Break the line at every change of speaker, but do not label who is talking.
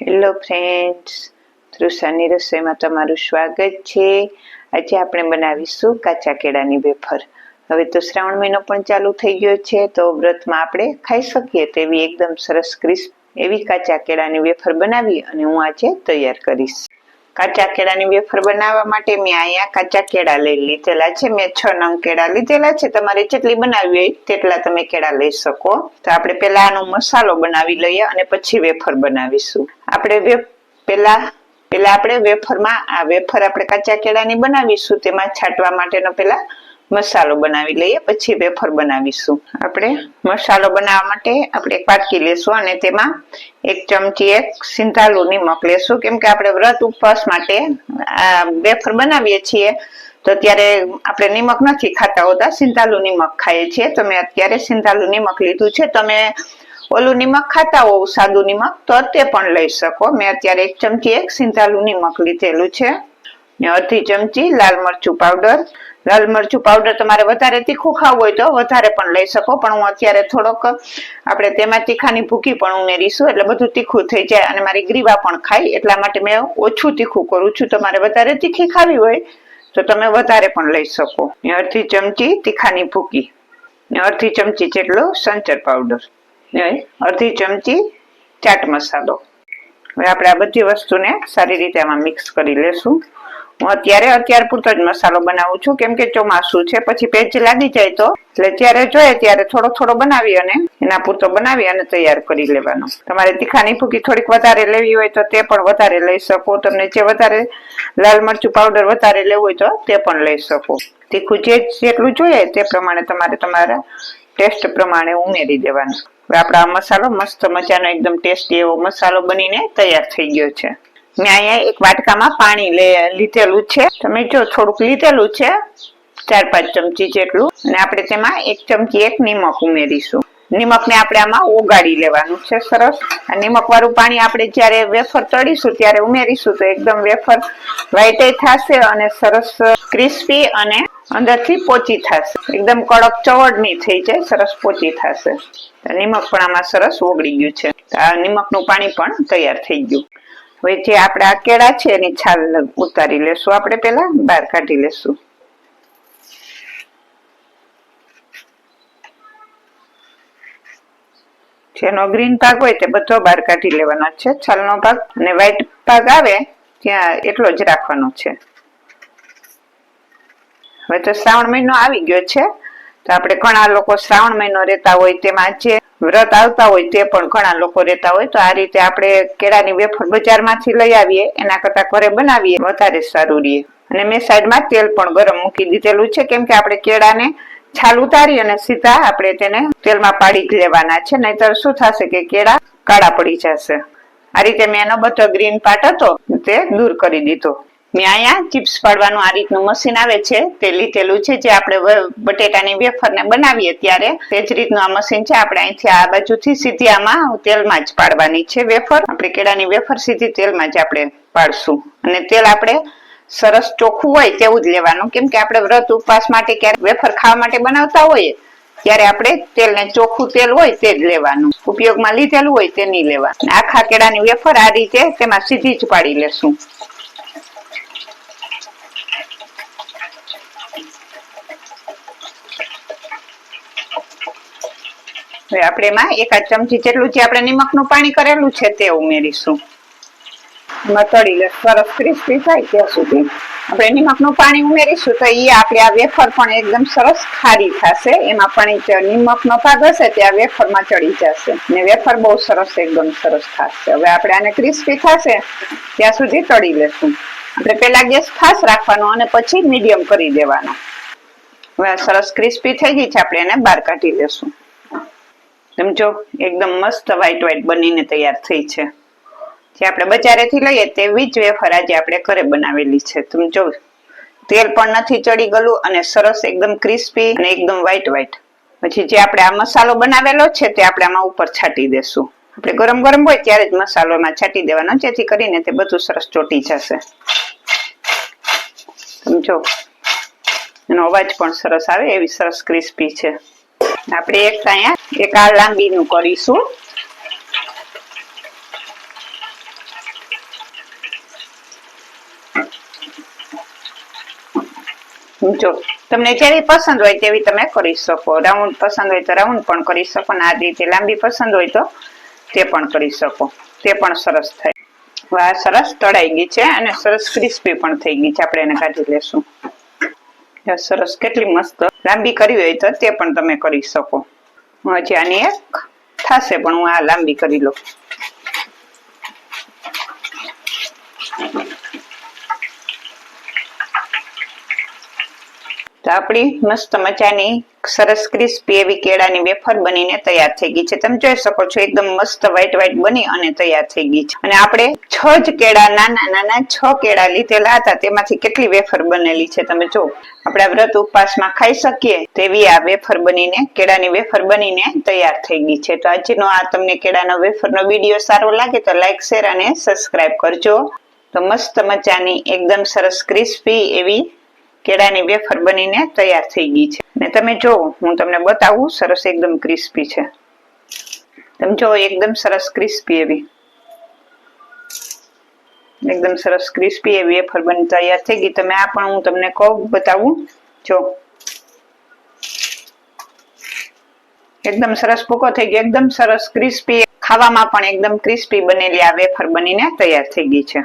Hello friends તૃષાની રસોઈમાં તમારું સ્વાગત છે. આજે આપણે બનાવીશું કાચા કેળાની વેફર. હવે તો શ્રાવણ મહિનો પણ ચાલુ થઈ ગયો છે, તો વ્રતમાં આપણે ખાઈ શકીએ તેવી એકદમ સરસ ક્રિસ્પ એવી કાચા કેળાની વેફર બનાવી અને હું આજે તૈયાર કરીશ. કાચા કેળાની વેફર બનાવવા માટે મેં અહીંયા કાચા કેળા લઈ લીધેલા છે. મેં છ નંગ કેળા લીધેલા છે. તમારે જેટલી બનાવવી હોય તેટલા તમે કેળા લઈ શકો. તો આપણે પેલા આનો મસાલો બનાવી લઈએ અને પછી વેફર બનાવીશું. આપણે વે પેલા આપણે વેફરમાં, આ વેફર આપણે કાચા કેળાની બનાવીશું, તેમાં છાંટવા માટેનો પેલા મસાલો બનાવી લઈએ, પછી વેફર બનાવીશું. આપણે મસાલો બનાવવા માટે આપણે એક વાટકી લેશું અને તેમાં એક ચમચી એક સિંધાલુ નિમક લેશું. કેમ કે આપણે વ્રત ઉપવાસ માટે, આ વેફર બનાવીએ છીએ, તો ત્યારે આપણે નિમક નથી ખાતા હોતા સિંધાલુ નિમક ખાઈએ છીએ. તો મેં અત્યારે સિંધાલુ નિમક લીધું છે, તમે ઓલું નિમક ખાતા હોવ, સાદું નિમક? તો તે પણ લઈ શકો. મેં અત્યારે એક ચમચી એક સિંધાલું નિમક લીધેલું છે. ને અડધી ચમચી લાલ મરચું પાવડર લાલ મરચું પાવડર તમારે વધારે તીખું ખાવું હોય તો વધારે પણ લઈ શકો. પણ હું અત્યારે થોડોક, આપણે તેમાં તીખાની ભૂકી પણ ઉમેરીશું, એટલે બધું તીખું થઈ જાય અને મારી ગ્રીવા પણ ખાય. એટલા માટે મેં ઓછું તીખું કરું છું. તમારે વધારે તીખી ખાવી હોય તો તમે વધારે પણ લઈ શકો. અડધી ચમચી તીખાની ભૂકી. ને અડધી ચમચી જેટલો સંચર પાવડર અડધી ચમચી ચાટ મસાલો. હવે આપણે આ બધી વસ્તુને સારી રીતે આમાં મિક્સ કરી લેશું. હું અત્યારે અત્યાર પૂરતો જ મસાલો બનાવું છું, કેમ કે ચોમાસું છે, પછી પેજ લાગી જાય તો, એટલે જ્યારે જોઈએ ત્યારે થોડો થોડો બનાવી અને એના પૂરતો બનાવી અને તૈયાર કરી લેવાનો. તમારે તીખાની ભૂકી થોડીક વધારે લેવી હોય તો તે પણ વધારે લઈ શકો. તમને જે વધારે લાલ મરચું પાવડર વધારે લેવું હોય તો તે પણ લઈ શકો. તીખું જે જેટલું જોઈએ તે પ્રમાણે તમારે તમારા ટેસ્ટ પ્રમાણે ઉમેરી દેવાનું. આપણા મસાલો મસ્ત મજાનો એકદમ ટેસ્ટી એવો મસાલો બનીને તૈયાર થઈ ગયો છે. મેં અહીંયા એક વાટકામાં પાણી લીધેલું છે. તમે જો થોડુંક લીધેલું છે, ચાર પાંચ ચમચી જેટલું, અને આપણે તેમાં એક ચમચી એક નિમક ઉમેરીશું. નિમકને આપણે આમાં ઓગાળી લેવાનું છે સરસ. આ નિમક વાળું પાણી આપણે જ્યારે વેફર તળીશું, ત્યારે ઉમેરીશું તો એકદમ વેફર વ્હાઈટ થશે અને સરસ ક્રિસ્પી અને અંદરથી પોચી થશે. એકદમ કડક ચવડની થઈ જાય, સરસ પોચી થશે. નિમક પણ આમાં સરસ ઓગળી ગયું છે. આ નિમકનું પાણી પણ તૈયાર થઈ ગયું. હવે જે આપણે આ કેળા છે, એની છાલ ઉતારી લેશું આપણે પેલા બહાર કાઢી લેશું. જેનો ગ્રીન ભાગ હોય તે બધો બહાર કાઢી લેવાનો છે. છાલનો ભાગ અને વ્હાઈટ ભાગ આવે, ત્યાં એટલો જ રાખવાનો છે. હવે તો શ્રાવણ મહિનો આવી ગયો છે. તો આપણે ઘણા લોકો શ્રાવણ મહિનો રહેતા હોય તેમાં જે વ્રત આવતા હોય તે પણ ઘણા લોકો રહેતા હોય. તો આ રીતે આપણે કેળાની વેફર બજારમાંથી લઈ આવીએ. એના કરતા ઘરે બનાવીએ. વધારે સારું રહીએ અને મેં સાઈડમાં તેલ પણ ગરમ મૂકી દીધેલું છે. કેમ કે આપણે કેળાને છાલ ઉતારી અને સીધા આપણે તેને તેલમાં પાડી લેવાના છે. નહીતર શું થશે કે કેળા કાળા પડી જશે. આ રીતે મેં એનો બધો ગ્રીન પાર્ટ હતો તે દૂર કરી દીધો. મેં ચિપ્સ પાડવાનું આ રીતનું મશીન આવે છે, તે લીધેલું છે, જે આપણે બટેટાની વેફરને બનાવીએ ત્યારે, તે જ રીતનું આ મશીન છે. આપણે અહીંથી આ બાજુથી સીધી આમાં તેલમાં જ પાડવાની છે વેફર. આપણે કેળાની વેફર સીધી તેલમાં જ આપણે પાડશું. અને તેલ આપણે સરસ ચોખ્ખું હોય તેવું જ લેવાનું. કેમ કે આપણે વ્રત ઉપવાસ માટે ક્યારેક વેફર ખાવા માટે બનાવતા હોઈએ, ત્યારે આપણે તેલને ચોખ્ખું તેલ હોય તે જ લેવાનું. ઉપયોગમાં લીધેલું હોય તે નહીં લેવાનું. આખા કેળાની વેફર આ રીતે તેમાં સીધી જ પાડી લેશું. આપણે એમાં એકાદ ચમચી જેટલું જે આપણે નિમકનું પાણી કરેલું છે તે ઉમેરીશું. એમાં તળી લે, સરસ ક્રિસ્પી થાય ત્યાં સુધી. આપણે નિમકનું પાણી ઉમેરીશું તો એ આપણે આ વેફર પણ એકદમ સરસ ખારી થશે. એમાં પણ નિમકનો ભાગ હશે તે આ વેફરમાં ચડી જશે. ને વેફર બહુ સરસ એકદમ સરસ થશે. હવે આપણે આને ક્રિસ્પી થશે ત્યાં સુધી તળી લેશું. આપણે પેલા ગેસ ફાસ્ટ રાખવાનો અને પછી મીડિયમ કરી દેવાનો. હવે સરસ ક્રિસ્પી થઈ ગઈ છે, આપણે એને બહાર કાઢી લેશું. જો એકદમ મસ્ત વ્હાઈટ વ્હાઈટ બનીને તૈયાર થઈ છે. જે આપણે બજારેથી લઈએ તેવી જ વેફર આજે આપણે ઘરે બનાવેલી છે. તમે તેલ પણ નથી ચડી ગયું અને સરસ એકદમ ક્રિસ્પી અને એકદમ વ્હાઈટ વ્હાઈટ પછી જે આપણે આ મસાલો બનાવેલો છે તે આપણે આમાં ઉપર છાંટી દેશું. આપણે ગરમ ગરમ હોય ત્યારે જ મસાલો એમાં છાંટી દેવાનો, જેથી કરીને તે બધું સરસ ચોટી જશે. સમજો? એનો અવાજ પણ સરસ આવે એવી સરસ ક્રિસ્પી છે. આપણે એક અહીંયા એક આ લાંબીનું કરીશું. જો, તમને જેવી પસંદ હોય તેવી તમે કરી શકો. રાઉન્ડ પસંદ હોય તો રાઉન્ડ પણ કરી શકો ને આ રીતે લાંબી પસંદ હોય તો તે પણ કરી શકો. તે પણ સરસ થાય. વાહ, સરસ તળાઈ ગઈ છે અને સરસ ક્રિસ્પી પણ થઈ ગઈ છે. આપણે એને કાઢી લેશું. સરસ કેટલી મસ્ત લાંબી કરવી હોય તો તે પણ તમે કરી શકો. હજી આની એક થશે, પણ હું આ લાંબી કરી લઉં. આપણી મસ્ત મજાની સરસ ક્રિસ્પી એવી કેળાની વેફર બનીને તૈયાર થઈ ગઈ છે. તમે જોઈ શકો છો, એકદમ મસ્ત વ્હાઈટ વ્હાઈટ બની અને તૈયાર થઈ ગઈ છે. અને આપણે છ જ કેળા, નાના નાના છ કેળા લીધેલા હતા. તેમાંથી કેટલી વેફર બનેલી છે તમે જો આપણે વ્રત ઉપવાસમાં ખાઈ શકીએ તેવી આ વેફર બનીને, કેળાની વેફર બનીને તૈયાર થઈ ગઈ છે. તો આજનો આ તમને કેળાનો વેફરનો વીડિયો સારો લાગે તો લાઈક, શેર અને સબસ્ક્રાઇબ કરજો. તો મસ્ત મજાની, એકદમ સરસ ક્રિસ્પી એવી કેળાની વેફર બનીને તૈયાર થઈ ગઈ છે. ને તમે જો હું તમને બતાવું, સરસ એકદમ ક્રિસ્પી છે. તમે જો એકદમ સરસ ક્રિસ્પી એવી. એકદમ સરસ ક્રિસ્પી એવી વેફર બની તૈયાર થઈ ગઈ. તમે આ પણ હું તમને કહું, બતાવું. જો. એકદમ સરસ ભૂકો થઈ ગયો. એકદમ સરસ ક્રિસ્પી. ખાવામાં પણ એકદમ ક્રિસ્પી બનેલી આ વેફર બનીને તૈયાર થઈ ગઈ છે.